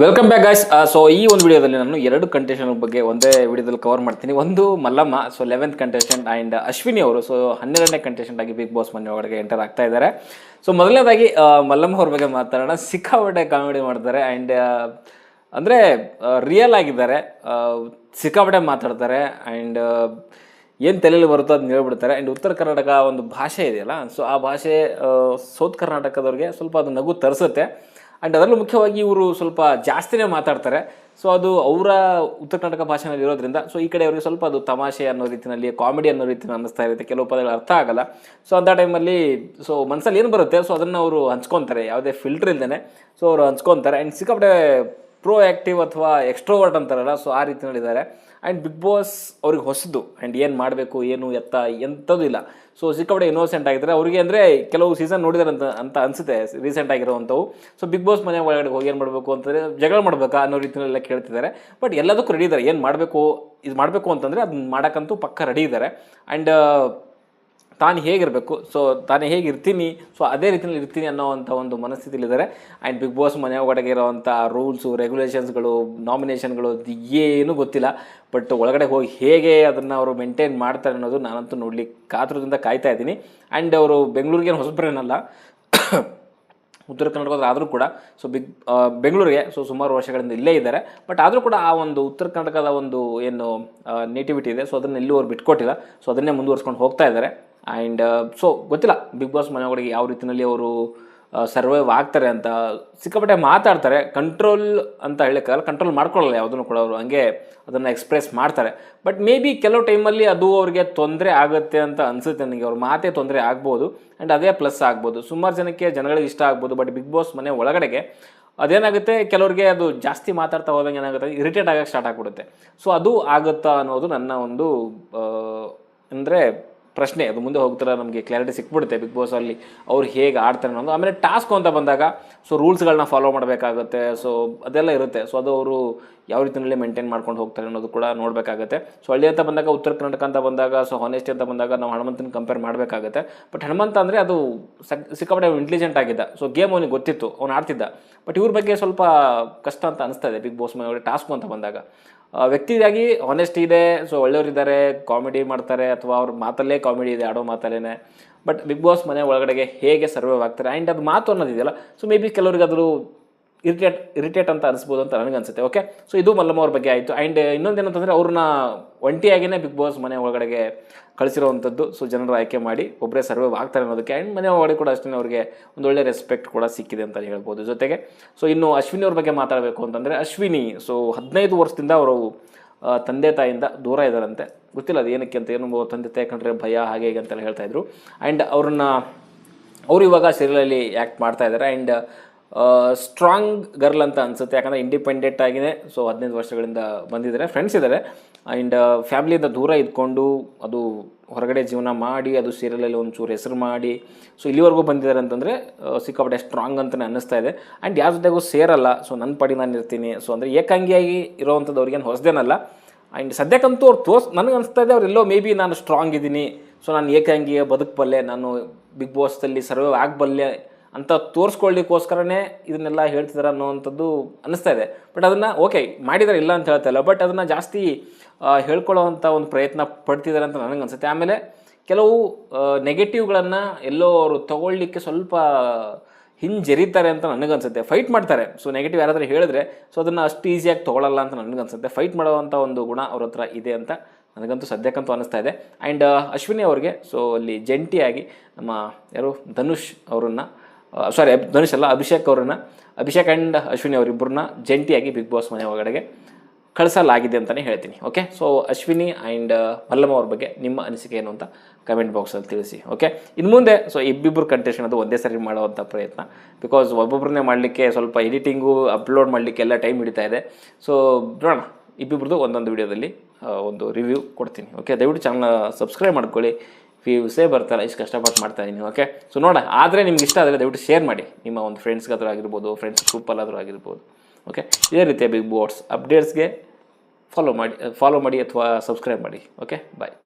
Welcome back guys so ಈ ಒಂದು ವಿಡಿಯೋದಲ್ಲಿ ನಾನು ಎರಡು ಕಂಟೆಸ್ಟೆಂಟ್ ಬಗ್ಗೆ ಒಂದೇ ವಿಡಿಯೋದಲ್ಲಿ ಕವರ್ ಮಾಡ್ತೀನಿ. ಒಂದು Mallamma so eleventh contestant and Ashwini ಅವರು. ಸೊ ಹನ್ನೆರಡನೇ ಕಂಟೆಸ್ಟೆಂಟ್ ಆಗಿ ಬಿಗ್ ಬಾಸ್ ಮನೆ ಒಳಗೆ ಎಂಟರ್ ಆಗ್ತಾ ಇದ್ದಾರೆ. ಸೊ ಮೊದಲನೇದಾಗಿ ಮಲ್ಲಮ್ಮ ಅವ್ರ ಬಗ್ಗೆ ಮಾತಾಡೋಣ. ಸಿಕ್ಕಾಪಟ್ಟೆ ಕಾಮಿಡಿ ಮಾಡ್ತಾರೆ ಆ್ಯಂಡ್ ಅಂದರೆ ರಿಯಲ್ ಆಗಿದ್ದಾರೆ. ಸಿಕ್ಕಾಪಟ್ಟೆ ಮಾತಾಡ್ತಾರೆ ಆ್ಯಂಡ್ ಏನು ತಲೆಯಲ್ಲಿ ಬರುತ್ತೋ ಅದನ್ನ ಹೇಳ್ಬಿಡ್ತಾರೆ. ಆ್ಯಂಡ್ ಉತ್ತರ ಕರ್ನಾಟಕ ಒಂದು ಭಾಷೆ ಇದೆಯಲ್ಲ ಸೊ ಆ ಭಾಷೆ ಸೌತ್ ಕರ್ನಾಟಕದವ್ರಿಗೆ ಸ್ವಲ್ಪ ಅದು ನಗು ತರಿಸುತ್ತೆ. ಆ್ಯಂಡ್ ಅದರಲ್ಲೂ ಮುಖ್ಯವಾಗಿ ಇವರು ಸ್ವಲ್ಪ ಜಾಸ್ತಿನೇ ಮಾತಾಡ್ತಾರೆ. ಸೊ ಅದು ಅವರ ಉತ್ತರ ಕರ್ನಾಟಕ ಭಾಷೆನಲ್ಲಿ ಇರೋದ್ರಿಂದ ಸೊ ಈ ಕಡೆ ಅವರಿಗೆ ಸ್ವಲ್ಪ ಅದು ತಮಾಷೆ ಅನ್ನೋ ರೀತಿಯಲ್ಲಿ ಕಾಮಿಡಿ ಅನ್ನೋ ರೀತಿಯಲ್ಲಿ ಅನ್ನಿಸ್ತಾ ಇರುತ್ತೆ. ಕೆಲವು ಪದಗಳು ಅರ್ಥ ಆಗಲ್ಲ. ಸೊ ಅಂಥ ಟೈಮಲ್ಲಿ ಸೊ ಮನಸ್ಸಲ್ಲಿ ಏನು ಬರುತ್ತೆ? ಸೊ ಅದನ್ನು ಅವರು ಹಂಚ್ಕೊತಾರೆ. ಯಾವುದೇ ಫಿಲ್ಟರ್ ಇಲ್ದೇ ಸೊ ಅವರು ಹಂಚ್ಕೊತಾರೆ. ಆ್ಯಂಡ್ ಸಿಕ್ಕಾಪಟ್ಟೆ ಪ್ರೋ ಆ್ಯಕ್ಟಿವ್ ಅಥವಾ ಎಕ್ಸ್ಟ್ರೋವರ್ಟ್ ಅಂತಾರಲ್ಲ ಸೊ ಆ ರೀತಿಯಲ್ಲಿದ್ದಾರೆ ಆ್ಯಂಡ್ ಬಿಗ್ ಬಾಸ್ ಅವ್ರಿಗೆ ಹೊಸದು ಆ್ಯಂಡ್ ಏನು ಮಾಡಬೇಕು, ಏನು ಎತ್ತ, ಎಂಥದ್ದು ಇಲ್ಲ. ಸೊ ಸಿಕ್ಕಾಪಟ್ಟೆ ಇನ್ನೋಸೆಂಟ್ ಆಗಿದ್ದಾರೆ. ಅವರಿಗೆ ಅಂದರೆ ಕೆಲವು ಸೀಸನ್ ನೋಡಿದಾರೆ ಅಂತ ಅಂತ ಅನಿಸುತ್ತೆ ರೀಸೆಂಟ್ ಆಗಿರುವಂಥವು. ಸೊ ಬಿಗ್ ಬಾಸ್ ಮನೆ ಒಳಗಡೆ ಹೋಗಿ ಏನು ಮಾಡಬೇಕು ಅಂತಂದರೆ ಜಗಳ ಮಾಡಬೇಕಾ ಅನ್ನೋ ರೀತಿಯಲ್ಲೆಲ್ಲ ಕೇಳ್ತಿದ್ದಾರೆ. ಬಟ್ ಎಲ್ಲದಕ್ಕೂ ರೆಡಿ ಇದ್ದಾರೆ. ಏನು ಮಾಡಬೇಕು, ಇದು ಮಾಡಬೇಕು ಅಂತಂದರೆ ಅದನ್ನ ಮಾಡೋಕ್ಕಂತೂ ಪಕ್ಕ ರೆಡಿ ಇದ್ದಾರೆ. ಆ್ಯಂಡ್ ತಾನು ಹೇಗಿರಬೇಕು? ಸೊ ತಾನು ಹೇಗಿರ್ತೀನಿ? ಸೊ ಅದೇ ರೀತಿಯಲ್ಲಿ ಇರ್ತೀನಿ ಅನ್ನೋವಂಥ ಒಂದು ಮನಸ್ಥಿತಿಲಿದ್ದಾರೆ ಆ್ಯಂಡ್ ಬಿಗ್ ಬಾಸ್ ಮನೆ ಒಳಗಡೆ ಇರೋವಂಥ ರೂಲ್ಸು ರೆಗ್ಯುಲೇಷನ್ಸ್ಗಳು ನಾಮಿನೇಷನ್ಗಳು ಏನೂ ಗೊತ್ತಿಲ್ಲ. ಬಟ್ ಒಳಗಡೆ ಹೋಗಿ ಹೇಗೆ ಅದನ್ನು ಅವರು ಮೇಂಟೈನ್ ಮಾಡ್ತಾರೆ ಅನ್ನೋದು ನಾನಂತೂ ನೋಡ್ಲಿಕ್ಕೆ ಕಾತುರದಿಂದ ಕಾಯ್ತಾ ಇದ್ದೀನಿ. ಆ್ಯಂಡ್ ಅವರು ಬೆಂಗಳೂರಿಗೆ ಹೊಸಬ್ರೇನಲ್ಲ, ಉತ್ತರ ಕರ್ನಾಟಕದ ಆದರೂ ಕೂಡ ಸೊ ಬಿಗ್ ಬೆಂಗಳೂರಿಗೆ ಸೊ ಸುಮಾರು ವರ್ಷಗಳಿಂದ ಇಲ್ಲೇ ಇದ್ದಾರೆ. ಬಟ್ ಆದರೂ ಕೂಡ ಆ ಒಂದು ಉತ್ತರ ಕರ್ನಾಟಕದ ಒಂದು ಏನು ನೇಟಿವಿಟಿ ಇದೆ. ಸೊ ಅದನ್ನು ಎಲ್ಲೂ ಅವ್ರು ಬಿಟ್ಕೊಟ್ಟಿಲ್ಲ. ಸೊ ಅದನ್ನೇ ಮುಂದುವರ್ಸ್ಕೊಂಡು ಹೋಗ್ತಾ ಇದ್ದಾರೆ. ಆ್ಯಂಡ್ ಸೊ ಗೊತ್ತಿಲ್ಲ. ಬಿಗ್ ಬಾಸ್ ಮನೆ ಒಳಗೆ ಯಾವ ರೀತಿಯಲ್ಲಿ ಅವರು ಸರ್ವೈವ್ ಆಗ್ತಾರೆ ಅಂತ ಸಿಕ್ಕಾಪಟ್ಟೆ ಮಾತಾಡ್ತಾರೆ. ಕಂಟ್ರೋಲ್ ಅಂತ ಹೇಳೋಕ್ಕಾಗಲ್ಲ. ಕಂಟ್ರೋಲ್ ಮಾಡ್ಕೊಳ್ಳಲ್ಲ ಯಾವುದನ್ನು ಕೂಡ ಅವರು. ಹಂಗೆ ಅದನ್ನು ಎಕ್ಸ್ಪ್ರೆಸ್ ಮಾಡ್ತಾರೆ. ಬಟ್ ಮೇ ಬಿ ಕೆಲವು ಟೈಮಲ್ಲಿ ಅದು ಅವ್ರಿಗೆ ತೊಂದರೆ ಆಗುತ್ತೆ ಅಂತ ಅನಿಸುತ್ತೆ ನನಗೆ. ಅವ್ರ ಮಾತೇ ತೊಂದರೆ ಆಗ್ಬೋದು. ಆ್ಯಂಡ್ ಅದೇ ಪ್ಲಸ್ ಆಗ್ಬೋದು. ಸುಮಾರು ಜನಕ್ಕೆ ಜನಗಳಿಗೆ ಇಷ್ಟ ಆಗ್ಬೋದು. ಬಟ್ ಬಿಗ್ ಬಾಸ್ ಮನೆ ಒಳಗಡೆಗೆ ಅದೇನಾಗುತ್ತೆ? ಕೆಲವರಿಗೆ ಅದು ಜಾಸ್ತಿ ಮಾತಾಡ್ತಾ ಹೋದಂಗೆ ಏನಾಗುತ್ತೆ? ಇರಿಟೇಟ್ ಆಗೋಕ್ಕೆ ಸ್ಟಾರ್ಟ್ ಆಗಿಬಿಡುತ್ತೆ. ಸೊ ಅದು ಆಗುತ್ತಾ ಅನ್ನೋದು ನನ್ನ ಒಂದು ಅಂದರೆ ಪ್ರಶ್ನೆ, ಅದು ಮುಂದೆ ಹೋಗ್ತಾರೆ ನಮಗೆ ಕ್ಲಾರಿಟಿ ಸಿಕ್ಬಿಡುತ್ತೆ ಬಿಗ್ ಬಾಸ್ ಅಲ್ಲಿ. ಅವ್ರು ಹೇಗೆ ಆಡ್ತಾರೆ ಅನ್ನೋದು. ಆಮೇಲೆ ಟಾಸ್ಕ್ ಅಂತ ಬಂದಾಗ ಸೊ ರೂಲ್ಸ್ಗಳನ್ನ ಫಾಲೋ ಮಾಡಬೇಕಾಗುತ್ತೆ. ಸೊ ಅದೆಲ್ಲ ಇರುತ್ತೆ. ಸೊ ಅದು ಅವರು ಯಾವ ರೀತಿಯಲ್ಲಿ ಮೇಂಟೈನ್ ಮಾಡ್ಕೊಂಡು ಹೋಗ್ತಾರೆ ಅನ್ನೋದು ಕೂಡ ನೋಡಬೇಕಾಗುತ್ತೆ. ಸೊ ಹಳ್ಳಿ ಅಂತ ಬಂದಾಗ, ಉತ್ತರ ಕರ್ನಾಟಕ ಅಂತ ಬಂದಾಗ ಸೊ ಹಾನೆಸ್ಟಿ ಅಂತ ಬಂದಾಗ ನಾವು ಹನುಮಂತನ ಕಂಪೇರ್ ಮಾಡಬೇಕಾಗುತ್ತೆ. ಬಟ್ ಹನುಮಂತ ಅಂದರೆ ಅದು ಸಕ್ ಸಿಕ್ಕಾಪಟ್ಟೆ ಇಂಟೆಲಿಜೆಂಟ್ ಆಗಿದ್ದ. ಸೊ ಗೇಮ್ ಅವನಿಗೆ ಗೊತ್ತಿತ್ತು. ಅವ್ನು ಆಡ್ತಿದ್ದ. ಬಟ್ ಇವ್ರ ಬಗ್ಗೆ ಸ್ವಲ್ಪ ಕಷ್ಟ ಅಂತ ಅನಿಸ್ತಾ ಇದೆ ಬಿಗ್ ಬಾಸ್ ಮೇಲೆ ಟಾಸ್ಕ್ ಅಂತ ಬಂದಾಗ. ವ್ಯಕ್ತಿಯಾಗಿ ಹಾನೆಸ್ಟ್ ಇದೆ ಸೊ ಒಳ್ಳೆಯವರಿದ್ದಾರೆ ಕಾಮಿಡಿ ಮಾಡ್ತಾರೆ, ಅಥವಾ ಅವ್ರ ಮಾತಲ್ಲೇ ಕಾಮಿಡಿ ಇದೆ, ಆಡೋ ಮಾತಲ್ಲೇ ಬಟ್ ಬಿಗ್ ಬಾಸ್ ಮನೆ ಒಳಗಡೆಗೆ ಹೇಗೆ ಸರ್ವೈವ್ ಆಗ್ತಾರೆ? ಆ್ಯಂಡ್ ಅದು ಮಾತು ಅನ್ನೋದಿದೆಯಲ್ಲ? ಸೊ ಮೇ ಬಿ ಕೆಲವ್ರಿಗೆ ಇರಿಟೇಟ್ ಇರಿಟೇಟ್ ಅಂತ ಅನಿಸ್ಬೋದು ಅಂತ ನನಗೆ ಅನ್ಸುತ್ತೆ ಓಕೆ ಸೊ ಇದು ಮಲ್ಲಮ್ಮ ಅವ್ರ ಬಗ್ಗೆ ಆಯಿತು. ಆ್ಯಂಡ್ ಇನ್ನೊಂದೇನಂತಂದರೆ ಅವ್ರನ್ನ ಒಂಟಿಯಾಗಿಯೇ ಬಿಗ್ ಬಾಸ್ ಮನೆ ಒಳಗಡೆಗೆ ಕಳಿಸಿರುವಂಥದ್ದು. ಸೊ ಜನರು ಆಯ್ಕೆ ಮಾಡಿ ಒಬ್ಬರೇ ಸರ್ವೈವ್ ಆಗ್ತಾರೆ ಅನ್ನೋದಕ್ಕೆ. ಆ್ಯಂಡ್ ಮನೆ ಒಳಗಡೆ ಕೂಡ ಅಷ್ಟೇ ಅವ್ರಿಗೆ ಒಂದು ಒಳ್ಳೆ ರೆಸ್ಪೆಕ್ಟ್ ಕೂಡ ಸಿಕ್ಕಿದೆ ಅಂತ ಹೇಳ್ಬೋದು ಜೊತೆಗೆ. ಸೊ ಇನ್ನು ಅಶ್ವಿನಿ ಅವ್ರ ಬಗ್ಗೆ ಮಾತಾಡಬೇಕು ಅಂತಂದರೆ ಅಶ್ವಿನಿ ಸೊ ಹದಿನೈದು ವರ್ಷದಿಂದ ಅವರು ತಂದೆ ತಾಯಿಯಿಂದ ದೂರ ಇದ್ದಾರಂತೆ. ಗೊತ್ತಿಲ್ಲ ಅದು ಏನಕ್ಕೆ ಅಂತ, ಏನು ತಂದೆ ತಾಯಿ ಕಂಡ್ರೆ ಭಯ, ಹಾಗೆ ಹೀಗೆ ಅಂತೆಲ್ಲ ಹೇಳ್ತಾಯಿದ್ರು ಆ್ಯಂಡ್ ಅವ್ರನ್ನ, ಅವರು ಇವಾಗ ಸೀರಿಯಲಲ್ಲಿ ಆ್ಯಕ್ಟ್ ಮಾಡ್ತಾಯಿದ್ದಾರೆ ಆ್ಯಂಡ್ ಸ್ಟ್ರಾಂಗ್ ಗರ್ಲ್ ಅಂತ ಅನ್ಸುತ್ತೆ. ಯಾಕಂದರೆ ಇಂಡಿಪೆಂಡೆಂಟ್ ಆಗಿನೇ ಸೊ ಹದಿನೈದು ವರ್ಷಗಳಿಂದ ಬಂದಿದ್ದಾರೆ. ಫ್ರೆಂಡ್ಸ್ ಇದ್ದಾರೆ. ಆ್ಯಂಡ್ ಫ್ಯಾಮಿಲಿಯಿಂದ ದೂರ ಇದ್ಕೊಂಡು ಅದು ಹೊರಗಡೆ ಜೀವನ ಮಾಡಿ, ಅದು ಸೀರಿಯಲಲ್ಲಿ ಒಂಚೂರು ಹೆಸರು ಮಾಡಿ ಸೊ ಇಲ್ಲಿವರೆಗೂ ಬಂದಿದ್ದಾರೆ ಅಂತಂದರೆ ಸಿಕ್ಕಾಪಟ್ಟೆ ಸ್ಟ್ರಾಂಗ್ ಅಂತಲೇ ಅನ್ನಿಸ್ತಾ ಇದೆ. ಆ್ಯಂಡ್ ಯಾರ ಜೊತೆಗೂ ಸೇರಲ್ಲ ಸೊ ನನ್ನ ಪಡಿ ನಾನು ಇರ್ತೀನಿ. ಸೊ ಅಂದರೆ ಏಕಾಂಗಿಯಾಗಿ ಇರೋವಂಥದ್ದು ಅವ್ರಿಗೇನು ಹೊಸದೇನಲ್ಲ. ಆ್ಯಂಡ್ ಸದ್ಯಕ್ಕಂತೂ ಅವ್ರು ತೋರ್ಸ್, ನನಗೆ ಅನಿಸ್ತಾ ಇದೆ ಅವರೆಲ್ಲೋ ಮೇ ಬಿ ನಾನು ಸ್ಟ್ರಾಂಗ್ ಇದ್ದೀನಿ. ಸೊ ನಾನು ಏಕಾಂಗಿಯ ಬದುಕಬಲ್ಲೆ, ನಾನು ಬಿಗ್ ಬಾಸಲ್ಲಿ ಸರ್ವೈವ್ ಆಗಬಲ್ಲೆ ಅಂತ ತೋರಿಸ್ಕೊಳ್ಳಿಕ್ಕೋಸ್ಕರನೇ ಇದನ್ನೆಲ್ಲ ಹೇಳ್ತಿದ್ದಾರೆ ಅನ್ನೋವಂಥದ್ದು ಅನ್ನಿಸ್ತಾ ಇದೆ. ಬಟ್ ಅದನ್ನು ಓಕೆ ಮಾಡಿದ್ದಾರೆ ಇಲ್ಲ ಅಂತ ಹೇಳ್ತಾ ಇಲ್ಲ. ಬಟ್ ಅದನ್ನು ಜಾಸ್ತಿ ಹೇಳ್ಕೊಳ್ಳೋವಂಥ ಒಂದು ಪ್ರಯತ್ನ ಪಡ್ತಿದ್ದಾರೆ ಅಂತ ನನಗೆ ಅನಿಸುತ್ತೆ. ಆಮೇಲೆ ಕೆಲವು ನೆಗೆಟಿವ್ಗಳನ್ನು ಎಲ್ಲೋ ಅವರು ತಗೊಳ್ಳಿಕ್ಕೆ ಸ್ವಲ್ಪ ಹಿಂಜರಿತಾರೆ ಅಂತ ನನಗನ್ಸುತ್ತೆ ಫೈಟ್ ಮಾಡ್ತಾರೆ. ಸೊ ನೆಗೆಟಿವ್ ಯಾರಾದರೂ ಹೇಳಿದ್ರೆ ಸೊ ಅದನ್ನು ಅಷ್ಟು ಈಸಿಯಾಗಿ ತೊಗೊಳಲ್ಲ ಅಂತ ನನಗನ್ಸುತ್ತೆ ಫೈಟ್ ಮಾಡುವಂಥ ಒಂದು ಗುಣ ಅವ್ರ ಹತ್ರ ಇದೆ ಅಂತ ನನಗಂತೂ ಸದ್ಯಕ್ಕಂತೂ ಅನಿಸ್ತಾ ಇದೆ. ಆ್ಯಂಡ್ ಅಶ್ವಿನಿ ಅವ್ರಿಗೆ ಸೊ ಅಲ್ಲಿ ಜಂಟಿಯಾಗಿ ನಮ್ಮ ಯಾರು, ಧನುಷ್ ಅವರನ್ನು ಸಾರಿ ಧನುಷ್ ಅಲ್ಲ, ಅಭಿಷೇಕ್ ಅವರನ್ನು. ಅಭಿಷೇಕ್ ಆ್ಯಂಡ್ ಅಶ್ವಿನಿ ಅವರಿಬ್ಬರನ್ನ ಜಂಟಿಯಾಗಿ ಬಿಗ್ ಬಾಸ್ ಮನೆ ಒಳಗಡೆಗೆ ಕಳಿಸಲಾಗಿದೆ ಅಂತಲೇ ಹೇಳ್ತೀನಿ okay so Ashwini and Mallamma ಅವ್ರ ಬಗ್ಗೆ ನಿಮ್ಮ ಅನಿಸಿಕೆ ಏನು ಅಂತ ಕಮೆಂಟ್ ಬಾಕ್ಸಲ್ಲಿ ತಿಳಿಸಿ ಓಕೆ ಇನ್ನು ಮುಂದೆ ಸೊ ಇಬ್ಬಿಬ್ಬರು ಕಂಟೆಸ್ಟ್ ಅದು ಒಂದೇ ಸರಿ ಮಾಡುವಂಥ ಪ್ರಯತ್ನ. ಬಿಕಾಸ್ ಒಬ್ಬೊಬ್ಬರನ್ನೇ ಮಾಡಲಿಕ್ಕೆ ಸ್ವಲ್ಪ ಎಡಿಟಿಂಗು ಅಪ್ಲೋಡ್ ಮಾಡಲಿಕ್ಕೆ ಎಲ್ಲ ಟೈಮ್ ಹಿಡಿತಾ ಇದೆ. ಸೊ ನೋಡೋಣ, ಇಬ್ಬಿಬ್ರದ್ದು ಒಂದೊಂದು ವಿಡಿಯೋದಲ್ಲಿ ಒಂದು ರಿವ್ಯೂ ಕೊಡ್ತೀನಿ ಓಕೆ ದಯವಿಟ್ಟು ಚಾನಲ್ನ ಸಬ್ಸ್ಕ್ರೈಬ್ ಮಾಡ್ಕೊಳ್ಳಿ. ವ್ಯೂಸೇ ಬರ್ತಾರ ಇಷ್ಟು ಕಷ್ಟಪಟ್ಟು ಮಾಡ್ತಾ ಇದ್ದೀನಿ ಓಕೆ ಸೊ ನೋಡ, ಆದರೆ ನಿಮ್ಗೆ ಇಷ್ಟ ಆದರೆ ದಯವಿಟ್ಟು ಶೇರ್ ಮಾಡಿ. ನಿಮ್ಮ ಒಂದು ಫ್ರೆಂಡ್ಸ್ಗಾದ್ರೂ ಆಗಿರ್ಬೋದು ಫ್ರೆಂಡ್ಸ್ ಗ್ರೂಪಲ್ಲಾದರೂ ಆಗಿರ್ಬೋದು ಓಕೆ ಇದೇ ರೀತಿಯ ಬಿಗ್ ಬೋರ್ಡ್ಸ್ ಅಪ್ಡೇಟ್ಸ್ಗೆ ಫಾಲೋ ಮಾಡಿ ಫಾಲೋ ಮಾಡಿ ಅಥವಾ ಸಬ್ಸ್ಕ್ರೈಬ್ ಮಾಡಿ ಓಕೆ ಬಾಯ್